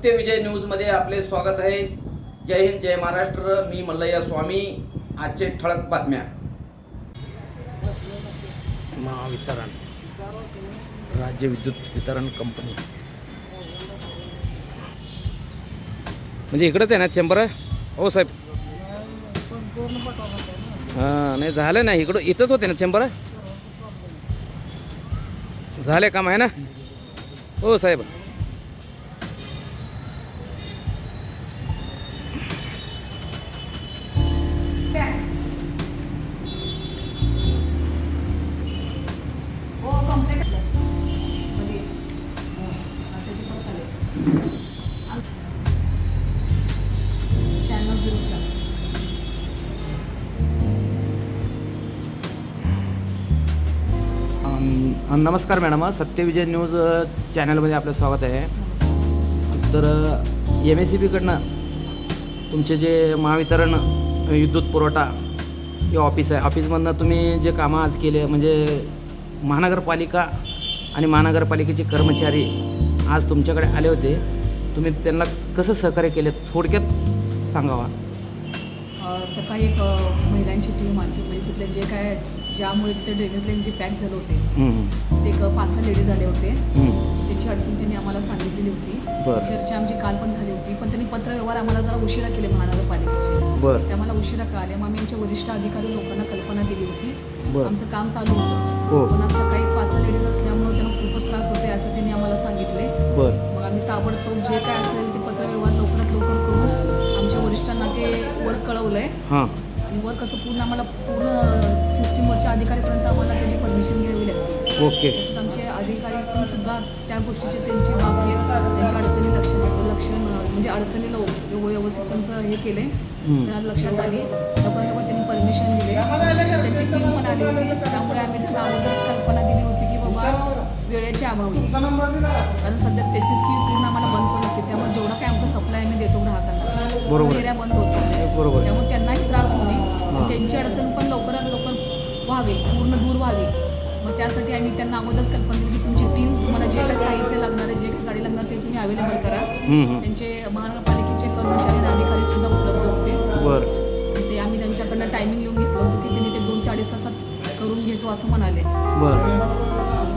सत्यविजय न्यूजमध्ये आपले स्वागत आहे. जय हिंद जय महाराष्ट्र. मी मल्लय्या स्वामी. आजचे ठळक बातम्या. महावितरण. राज्य विद्युत वितरण कंपनी. म्हणजे इकडंच आहे ना चेंबर? हो साहेब. हां नाही झालं ना इकडं इथंच होते ना चेंबर? झाले काम आहे ना? हो साहेब. नमस्कार मॅडम. सत्यविजय न्यूज चॅनलमध्ये आपलं स्वागत आहे. तर एम एस सी बीकडनं तुमचे जे महावितरण विद्युत पुरवठा हे ऑफिस आहे. ऑफिसमधनं तुम्ही जे कामं आज केले म्हणजे महानगरपालिका आणि महानगरपालिकेचे कर्मचारी आज तुमच्याकडे आले होते. तुम्ही त्यांना कसं सहकार्य केले? थोडक्यात सांगावा. सकाळी एक महिलांची टीम आली म्हणजे तिथले जे काय ज्यामुळे तिथे ड्रेनेज लाईन जे पॅक झाले होते ते एक पाच सहा लेडीज आले होते. त्याची अडचण त्यांनी आम्हाला सांगितलेली होती. बरं. चर्चा आमची काल पण झाली होती पण त्यांनी पत्र व्यवहार आम्हाला जरा उशिरा केले महानगरपालिकेचे. बरं. ते आम्हाला उशिरा कळाले मग आम्ही आमच्या वरिष्ठ अधिकारी लोकांना कल्पना दिली होती. बरं. आमचं काम चालू होतं. हो. पुन्हा सकाळी पाच सहा लेडीज असल्यामुळे त्यांना खूपच त्रास होते असं त्यांनी आम्हाला सांगितले. बरं. मग आम्ही ताबडतोब जे काय असेल ते पत्रव्यवहार लवकरात लवकर करून आमच्या वरिष्ठांना ते वर कळवलंय. हां. आणि वर कसं पूर्ण आम्हाला पूर्ण सिस्टीमवरच्या अधिकारीपर्यंत आम्हाला त्याची परमिशन घ्यावी लागते. ओके. तसंच आमचे अधिकारी पण सुद्धा त्या गोष्टीचे त्यांची बाब घेत त्यांच्या अडचणी लक्ष लक्ष म्हणजे अडचणीला व्यव- व्यवस्थित त्यांचं हे केले. त्यांना लक्षात आली. तोपर्यंत पण त्यांनी परमिशन दिले. त्यांची टीम पण आली होती. त्यामुळे आम्ही त्यांना अगोदरच कल्पना दिली होती की बाबा वेळेच्या अभावी कारण सध्या तेहतीस की पूर्ण आम्हाला बंद पडलं होते त्यामुळे जेवढं काय आमचा सप्लाय आम्ही देतो ग्राहकांना. बरोबर. पूर्ण एरिया बंद होतो बरोबर व्हावी पूर्ण दूर व्हावी. मग त्यासाठी आम्ही त्यांना अगोदरच कल्पना दिली की तुमची टीम तुम्हाला जे काही साहित्य लागणार आहे जे काही गाडी लागणार ते तुम्ही अवेलेबल करा. त्यांचे महानगरपालिकेचे कर्मचारी अधिकारी सुद्धा उपलब्ध होते. ते आम्ही त्यांच्याकडनं टायमिंग येऊन घेतलं होतं की त्यांनी ते दोन ते अडीच तासात करून घेतो असं म्हणाले.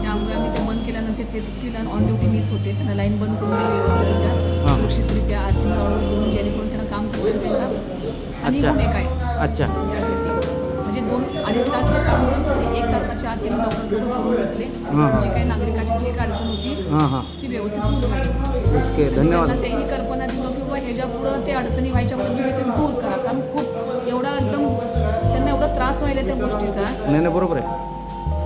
त्यामुळे आम्ही ते बंद केल्यानंतर तेच केलं ऑन ड्युटी मीच होते. त्यांना लाईन बंद करून दिली व्यवस्थितरित्या. सुरक्षितरित्या आर्थिक जेणेकरून त्यांना काम करून त्यांना. आणि काय? अच्छा. म्हणजे दोन अडीच तासचे काम करून एक तासाच्या आत त्यांनी लवकर करून घेतले. जी काही नागरिकाची जी काही अडचण होती ती व्यवस्थित ओके धन्यवाद. त्यांना तेही कल्पना दिलं की बाबा ह्याच्या पुढं ते अडचणी व्हायच्या अगोदर तुम्ही ते दूर करा. कारण खूप एवढा एकदम त्यांना एवढा त्रास व्हायला त्या गोष्टीचा. नाही नाही बरोबर आहे.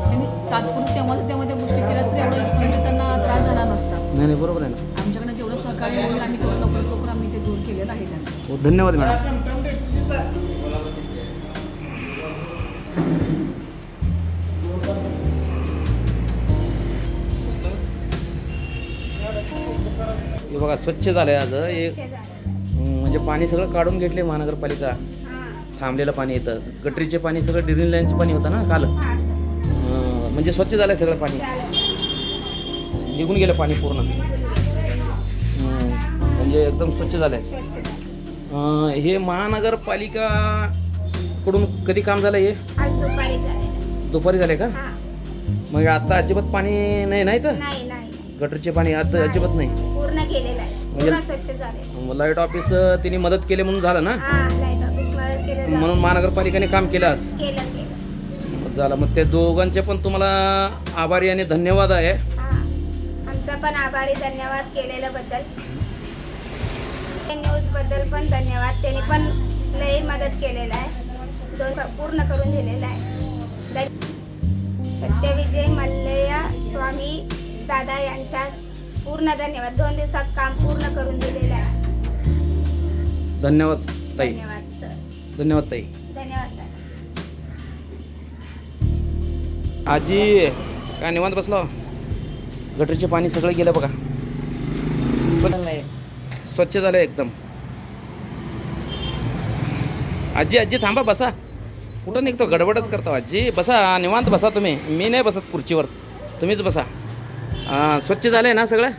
त्यांनी तात्पुरतं तेव्हा तेव्हा त्या गोष्टी केल्यास तर एवढं इथपर्यंत त्यांना त्रास झाला नसता. नाही नाही बरोबर आहे ना. आमच्याकडनं जेवढं सहकार्य होईल आम्ही तेवढं लवकर लवकर आम्ही ते दूर केलेलं आहे त्यांचं. हो धन्यवाद मॅडम. हे बघा स्वच्छ झालंय आज. हे हम्म, म्हणजे पाणी सगळं काढून घेतले महानगरपालिका. थांबलेलं पाणी येतं गटरीचे पाणी सगळं ड्रिलिंग लाईनचं पाणी होतं ना काल? म्हणजे स्वच्छ झालंय सगळं पाणी. निघून गेलं पाणी पूर्ण. म्हणजे एकदम स्वच्छ झालंय. हे महानगरपालिका कडून कधी काम झालं हे? दुपारी झाले. दुपारी झाले का? हा. मग आता अजिबात पाणी नाही नाही तर? नाही नाही. गटरचे पाणी आता अजिबात नाही. पूर्ण केलेलं आहे. म्हणजे- लाइट ऑफिस अं, तिने मदत केली म्हणून झालं ना? हा लाइट ऑफिसमध्ये केलं झालं. म्हणून महानगरपालिकेने काम केलं आज. केलं केलं. झालं. मग ते दोघांचे पण तुम्हाला आभारी आणि धन्यवाद आहे. हा. आमचा पण आभारी धन्यवाद केलेल्या बद्दल न्यूजबद्दल पण धन्यवाद. त्यांनी पण लई मदत केलेला आहे. दोन पूर्ण करून दिलेला आहे. सत्यविजय मल्लया स्वामी दादा यांचा पूर्ण धन्यवाद. दोन दिवसात काम पूर्ण करून दिलेलं आहे. धन्यवाद ताई. धन्यवाद सर धन्यवाद ताई. धन्यवाद सर आजी काय निवांत बसलो? गटरचे पाणी सगळं गेलं बघा. स्वच्छ झालं एकदम. आजी आजी थांबा बसा. कुठं निघतो? गडबडच करतो आजी. बसा निवांत बसा तुम्ही. मी नाही बसत खुर्चीवर. तुम्हीच बसा. हां स्वच्छ झालं आहे ना सगळं?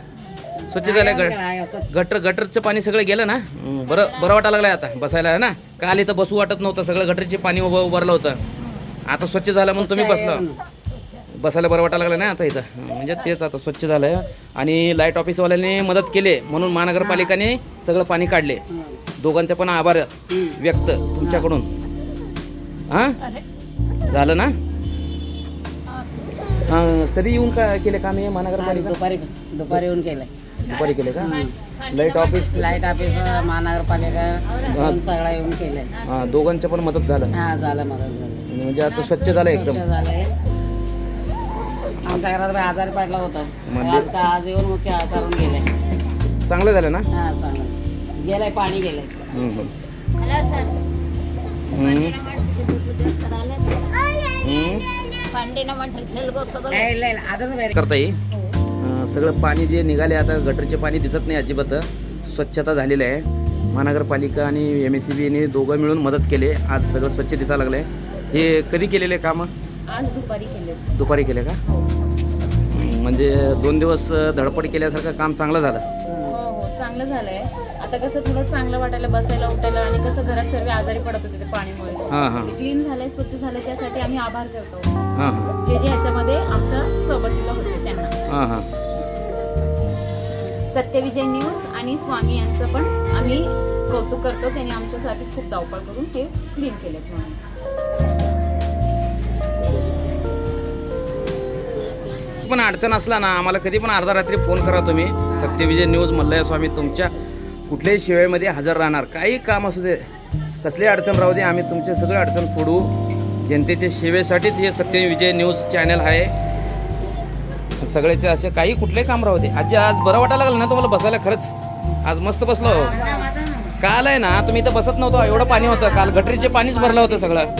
स्वच्छ झालंय ग- गटर गटरचं पाणी सगळं गेलं ना? हं, बरं बरं वाटायला लागलंय आता बसायला ना? काल इथं बसू वाटत नव्हतं सगळं गटरचे पाणी उभं उभारलं होतं. आता स्वच्छ झालं म्हणून तुम्ही बसला. बसायला बरं वाटायला लागलं ना आता इथं? हं, म्हणजे तेच आता स्वच्छ झालंय. आणि लाइट ऑफिसवाल्यांनी मदत केली. म्हणून महानगरपालिकेने सगळं पाणी काढले. दोघांचे पण आभार व्यक्त तुमच्याकडून. हां? झालं ना? हां. कधी येऊन का केले काम हे महानगरपालिका दुपारी दुपारी येऊन केलंय दुपारी केले का? लाइट ऑफिस लाइट ऑफिस महानगरपालिका येऊन सगळा येऊन केलंय हा दोघांच्या पण मदत झालं. हा झालं मदत झाली. म्हणजे आता स्वच्छ झालं एकदम. स्वच्छ झालंय. आमच्या घरात बाई आजारी पडला होता. म्हणजे- आज का आज येऊन मुख्य करून गेलाय चांगलं झालं ना? हा चांगलं. गेलाय पाणी गेलंय. हम्म, हम्म. करता येईल सगळं पाणी जे निघाले आता गटरचे पाणी दिसत नाही अजिबात स्वच्छता झालेलं आहे महानगरपालिका आणि एम एस सी बीने दोघं मिळून मदत केले आज सगळं स्वच्छ दिसायला लागलं आहे हे कधी केलेले कामं आज दुपारी केले दुपारी केले का म्हणजे दोन दिवस धडपड केल्यासारखं काम चांगलं झालं हो हो चांगलं झालंय आता कसं थोडं चांगलं वाटायला बसायला उठायला आणि कसं घरात सर्व आजारी पडत होते ते पाणीमुळे. ते क्लीन झालंय स्वच्छ झालंय त्यासाठी आम्ही आभार करतो. जे जे ह्याच्यामध्ये आमच्या सोबतीला होते त्यांना. सत्यविजय न्यूज आणि स्वामी यांचं पण आम्ही कौतुक करतो. त्यांनी आमच्यासाठी खूप धावपळ करून हे क्लीन केलेत म्हणून. पण अडचण असला ना आम्हाला कधी पण अर्धा रात्री फोन करा तुम्ही. सत्यविजय न्यूज मल्लय स्वामी तुमच्या कुठल्याही सेवेमध्ये हजर राहणार. काही काम असू दे कसली अडचण राहू दे आम्ही तुमचे सगळे अडचण सोडू जनतेच्या सेवेसाठीच हे सत्यविजय न्यूज चॅनल आहे. सगळ्याचे असे काही कुठले काम राहू दे. आजी आज बरं वाटायला लागलं ना तुम्हाला बसायला खरंच? आज मस्त बसलो. काल आहे ना तुम्ही इथं बसत नव्हतं एवढं पाणी होतं. काल गटरीचे पाणीच भरलं होतं सगळं.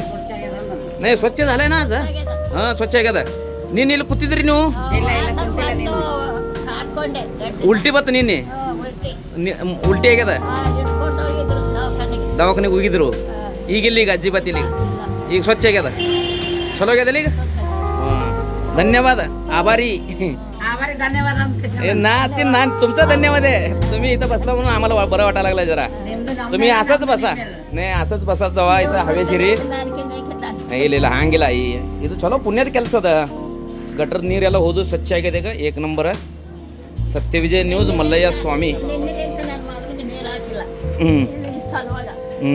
नाही स्वच्छ झालंय ना आज हां? स्वच्छ आहे का नी नील कुठे तरी नेऊ? गेला, गेला, कोणत्याला नेलं? ಉಲ್ಟಿ ಬತ್ತು ನಿನ್ನೆ ನಿ- ಉಲ್ಟಿ ಆಗ್ಯದ ದವಾಖಾನೆಗೆ ಹೋಗಿದ್ರು ಈಗಿಲ್ಲ ಈಗ ಅಜ್ಜಿ ಬತ್ತಿಲ್ಲ ಈಗ ಈಗ ಸ್ವಚ್ಛ ಆಗ್ಯದ ಚಲೋ ಆಗ್ಯದಲ್ಲ ಈಗ ಹಾಂ ಧನ್ಯವಾದ ಆಭಾರಿ आभारी धन्यवाद आमचे ए, सगळे. ना ते ना तुमचा धन्यवाद आहे तुम्ही इथं बसला म्हणून आम्हाला वा- बरं वाटायला लागलं जरा नेमकं जाऊन तुम्ही नाही असंच ना, ಬಸ ನೇ असंच ಬಸ ಜವಾ ಇತ್ತು ಹವೇಶಿರಿ ಇಲ್ಲ ಇಲ್ಲ ಹಂಗಿಲ್ಲ ಈ ಇದು ಚಲೋ ಪುಣ್ಯದ ಕೆಲಸ ಅದ ಗಟ್ರದ ನೀರೆಲ್ಲ ಹೋದು ಸ್ವಚ್ಛ ಆಗಿದೆ ಈಗ ಏಕ್ ನಂಬರ್ ಸತ್ಯವಿಜಯ ನ್ಯೂಸ್ ಮಲ್ಲಯ್ಯ ಸ್ವಾಮಿ ಹ್ಞೂ ಹ್ಞೂ